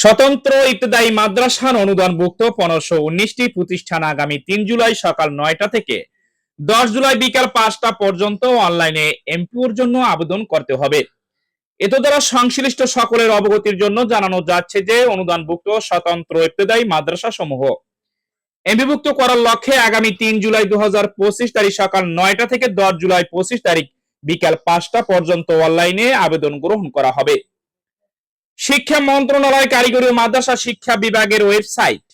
স্বতন্ত্র ইবতদায়ী মাদ্রাসার অনুদানভুক্ত পনেরোশো উনিশটি প্রতিষ্ঠান আগামী তিন জুলাই সকাল নয়টা থেকে দশ জুলাই বিকাল পাঁচটা পর্যন্ত অনলাইনে এমপিওর জন্য আবেদন করতে হবে। এত দ্বারা সংশ্লিষ্ট সকলের অবগতির জন্য জানানো যাচ্ছে যে অনুদানভুক্ত স্বতন্ত্র ইবতদায়ী মাদ্রাসা সমূহ এমপিভুক্ত করার লক্ষ্যে আগামী তিন জুলাই দু হাজার পঁচিশ তারিখ সকাল নয়টা থেকে দশ জুলাই পঁচিশ তারিখ বিকাল পাঁচটা পর্যন্ত অনলাইনে আবেদন গ্রহণ করা হবে। শিক্ষা মন্ত্রণালয় কারিগরি ও মাদ্রাসা শিক্ষা বিভাগের ওয়েবসাইট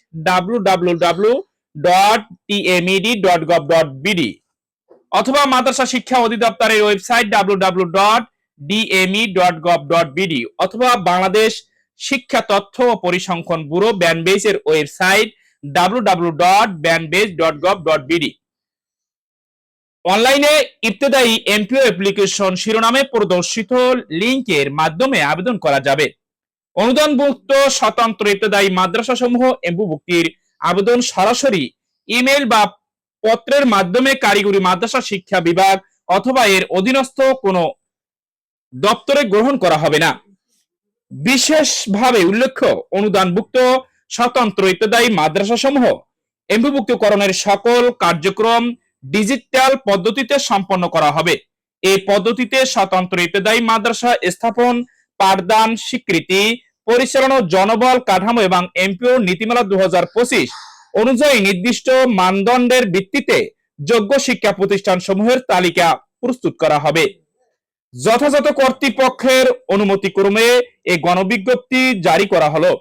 www.tmed.gov.bd অথবা মাদ্রাসা শিক্ষা অধিদপ্তরের ওয়েবসাইট www.dme.gov.bd অথবা বাংলাদেশ শিক্ষা তথ্য ও পরিসংখ্যান ব্যুরো ব্যানবেজের ওয়েবসাইট www.banbase.gov.bd অনলাইনে ইবতেদায়ী এমপিও অ্যাপ্লিকেশন শিরোনামে প্রদর্শিত লিংকের মাধ্যমে আবেদন করা যাবে। অনুদানভুক্ত স্বতন্ত্র ইবতেদায়ী মাদ্রাসা সমূহ এমপিভুক্তির আবেদন সরাসরি ইমেল বা পত্রের মাধ্যমে কারিগরি মাদ্রাসা শিক্ষা বিভাগ অথবা এর অধীনস্থ কোনো দপ্তরে গ্রহণ করা হবে না। বিশেষভাবে উল্লেখ্য, অনুদানভুক্ত স্বতন্ত্র ইত্যাদায়ী মাদ্রাসা সমূহ এমপিভুক্তকরণের সকল কার্যক্রম ডিজিটাল পদ্ধতিতে সম্পন্ন করা হবে। এই পদ্ধতিতে স্বতন্ত্র ইত্যাদায়ী মাদ্রাসা স্থাপন, পাঠদান, স্বীকৃতি পরিচালনা জনবল কাঠামো এবং এমপিও নীতিমালা দু হাজার পঁচিশ অনুযায়ী নির্দিষ্ট মানদণ্ডের ভিত্তিতে যোগ্য শিক্ষা প্রতিষ্ঠান সমূহের তালিকা প্রস্তুত করা হবে। যথাযথ কর্তৃপক্ষের অনুমতিক্রমে এই গণবিজ্ঞপ্তি জারি করা হলো।